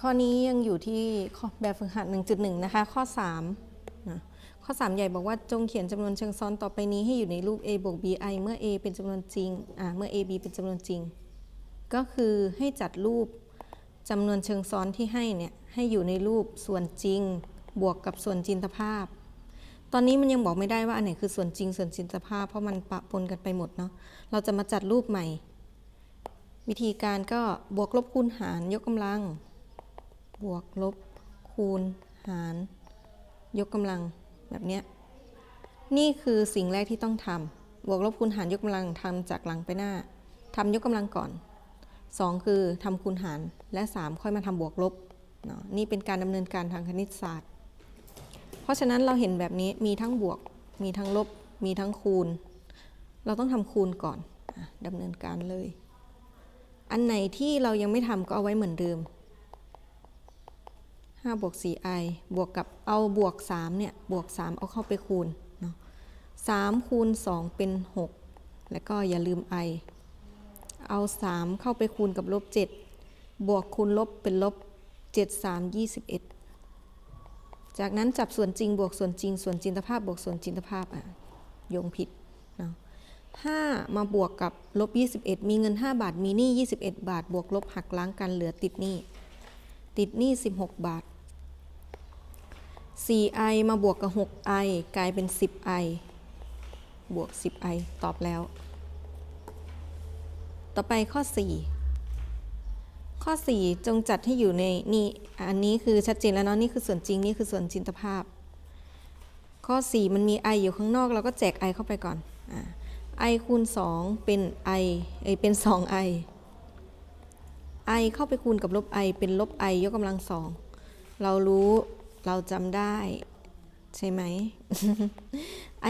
ข้อนี้ยังอยู่ที่แบบฝึกหัด 1.1 นะคะ ข้อ3นะข้อ 3 ใหญ่บอกว่าจงเขียนจำนวนเชิงซ้อนต่อไปนี้ให้อยู่ในรูป a บวก bi เมื่อ a เป็นจำนวนจริงอ่าเมื่อ ab เป็นจำนวนจริง ก็คือให้จัดรูปจำนวนเชิงซ้อนที่ให้เนี่ยให้อยู่ในรูปส่วนจริง บวกกับส่วนจินตภาพ ตอนนี้มันยังบอกไม่ได้ว่าอันไหนคือส่วนจริงส่วนจินตภาพ เพราะมันปะปนกันไปหมดเนาะเราจะมาจัดรูปใหม่ วิธีการก็บวกลบคูณหารยกกำลัง บวกลบ คูณ หาร ยกกำลังแบบเนี้ยนี่คือสิ่งแรกที่ต้องทำบวกลบคูณหารยกกำลังทำจากหลังไปหน้าทำยกกำลังก่อน 2 คือทำคูณหารและ 3 ค่อยมาทำบวกลบเนาะนี่เป็นการดำเนินการทางคณิตศาสตร์ เพราะฉะนั้นเราเห็นแบบนี้มีทั้งบวก มีทั้งลบ มีทั้งคูณ เราต้องทำคูณก่อนดำเนินการเลย อันไหนที่เรายังไม่ทำก็เอาไว้เหมือนเดิม 5บวก 4i บวกกับเอาบวก 3 เนี่ย บวก 3 เอาเข้าไปคูณเนาะ3คูณ 2 เป็น 6 แล้วก็อย่าลืม i เอา 3 เข้าไปคูณกับลบ 7 บวกคูณลบเป็นลบ 7 3 21 จากนั้นจับส่วนจริงบวกส่วนจริง ส่วนจินตภาพบวกส่วนจินตภาพอะโยงผิดเนาะ5มาบวกกับลบ 21 มีเงิน 5 บาท มีหนี้21 บาท บวกลบหักล้างกันเหลือติดหนี้ติดหนี้ 16 บาท 4i มาบวกกับ 6i กลายเป็น 10i บวก 10i ตอบแล้ว ต่อไปข้อ 4 ข้อ 4 จงจัดให้อยู่ในนี่อันนี้คือชัดเจนแล้วเนาะนี่คือส่วนจริง นี่คือส่วนจินตภาพ ข้อ 4 มันมี i อยู่ข้างนอก เราก็แจก i เข้าไปก่อนอ i คูณ 2 เป็น i เอยเป็น 2i i เข้าไปคูณกับลบ i เป็นลบ i ยกกำลังสองเรารู้ เราจำได้ ใช่ไหม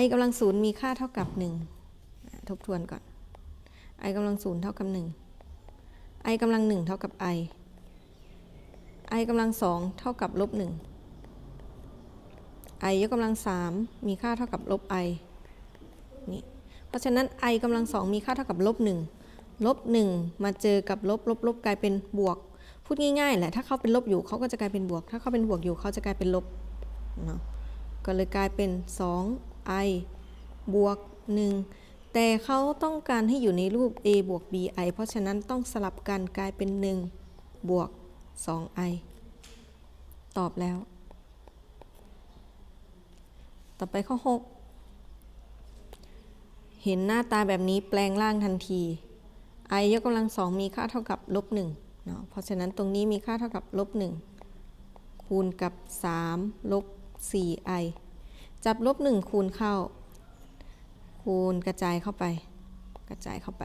i กำลังศูนย์มีค่าเท่ากับ1อะทบทวนก่อน i กำลังศูนย์เท่ากับ1 i กำลัง1เท่ากับ i i กำลังสองเท่ากับลบ1 i ยกกำลังสามมีค่าเท่ากับลบ i นี่ เพราะฉะนั้น i กำลังสองมีค่าเท่ากับลบ1ลบ1มาเจอกับลบลบลบกลายเป็นบวก พูดง่ายๆแหละถ้าเขาเป็นลบอยู่เขาก็จะกลายเป็นบวก ถ้าเขาเป็นบวกอยู่เขาจะกลายเป็นลบเนาะก็เลยกลายเป็น 2i บวก 1 แต่เขาต้องการให้อยู่ในรูป a บวก bi เพราะฉะนั้นต้องสลับกันกลายเป็น 1 บวก 2i ตอบแล้ว ต่อไปข้อ 6 เห็นหน้าตาแบบนี้แปลงร่างทันที i ยกกำลังสองมีค่าเท่ากับลบ1 เนาะเพราะฉะนั้นตรงนี้มีค่าเท่ากับลบ1คูณกับ 3 ลบ 4i จับลบ 1 คูณเข้า คูณกระจายเข้าไป กระจายเข้าไป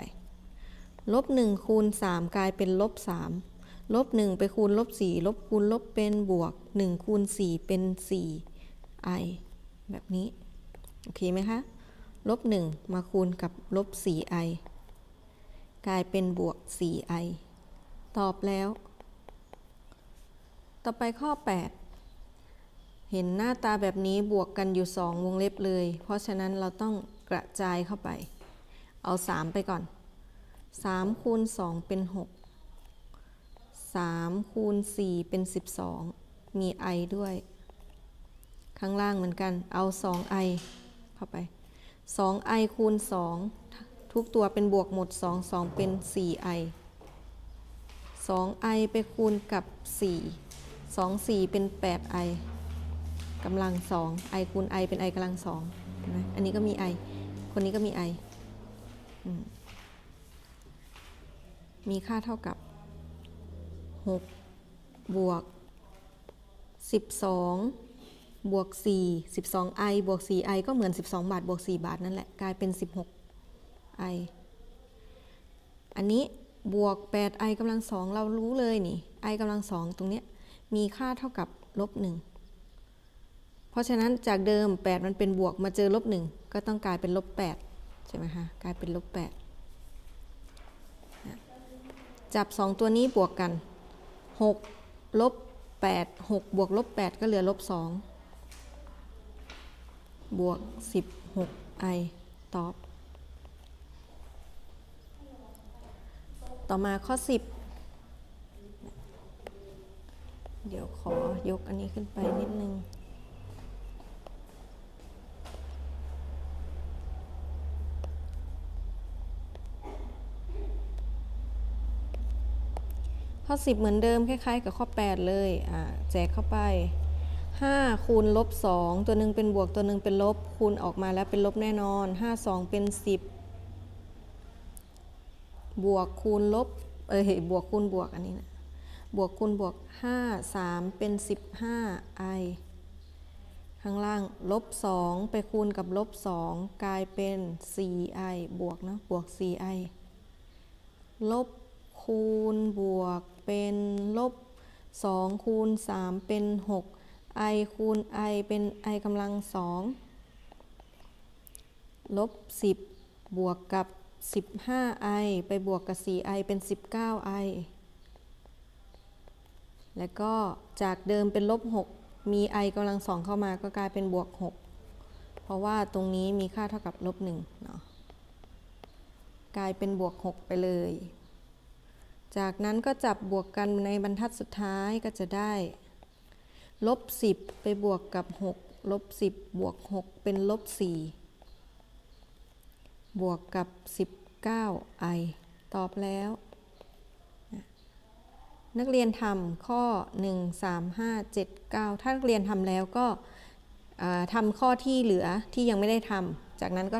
ลบ 1 คูณ 3 กลายเป็นลบ 3 ลบ 1 ไปคูณลบ 4 ลบคูณลบเป็นบวก 1 คูณ 4 เป็น 4i แบบนี้ โอเคไหมคะ ลบ 1 มาคูณกับลบ 4i กลายเป็นบวก 4i ตอบแล้ว ต่อไปข้อ 8 เห็นหน้าตาแบบนี้บวกกันอยู่ 2 วงเล็บเลย เพราะฉะนั้นเราต้องกระจายเข้าไป เอา 3 ไปก่อน 3 คูณ 2 เป็น 6 3 คูณ 4 เป็น 12 มี i ด้วย ข้างล่างเหมือนกัน เอา 2i เข้าไป 2i คูณ 2 ทุกตัวเป็นบวกหมด 2 2 เป็น 4i 2i ไปคูณกับ 4 2 4 เป็น 8i กำลัง 2 i คูณ i เป็น i กำลัง2เห็นไหมอันนี้ก็มี i คนนี้ก็มี i อืมมีค่าเท่ากับ 6 บวก 12 บวก 4 12i บวก 4i ก็เหมือน 12 บาท บวก 4 บาทนั่นแหละ กลายเป็น 16i อันนี้ บวก 8i กำลังสองเรารู้เลยนี่ i กำลังสองตรงนี้มีค่าเท่ากับลบ1เพราะฉะนั้นจากเดิม 8 มันเป็นบวกมาเจอลบ1ก็ต้องกลายเป็นลบ8ใช่ไหมคะกลายเป็นลบ8จับ 2 ตัวนี้บวกกัน 6 ลบ 8 6 บวกลบ 8 ก็เหลือลบ 2 บวก 16i ตอบ ต่อมาข้อ 10 เดี๋ยวขอยกอันนี้ขึ้นไปนิดนึงข้อ 10 เหมือนเดิมคล้ายๆ กับข้อ 8 เลยอ่าแจกเข้าไป 5 คูณลบ 2 ตัวหนึ่งเป็นบวกตัวหนึ่งเป็นลบ คูณออกมาแล้วเป็นลบแน่นอน 5 2 เป็น 10 บวกคูณลบเออบวกคูณบวกอันนี้นะบวกคูณบวก 5 3 เป็น 15 i ข้างล่างลบ 2 ไปคูณกับลบ 2 กลายเป็น 4i บวกเนะบวก 4i ลบคูณบวกเป็นลบ 2 คูณ 3 เป็น 6 i คูณ i เป็น i กำลัง 2 ลบ 10 บวกกับ 15i ไปบวกกับ 4i เป็น 19i แล้วก็จากเดิมเป็นลบ 6 มี i กำลัง2เข้ามาก็กลายเป็นบวก 6 เพราะว่าตรงนี้มีค่าเท่ากับลบ1เนาะกลายเป็นบวก 6 ไปเลย จากนั้นก็จับบวกกันในบรรทัดสุดท้ายก็จะได้ ลบ 10 ไปบวกกับ 6 ลบ 10 บวก 6 เป็นลบ 4 บวกกับ 19i ตอบแล้ว นักเรียนทำข้อ 1 3 5 7 9 ถ้านักเรียนทำแล้วก็ทำข้อที่เหลือที่ยังไม่ได้ทำจากนั้นก็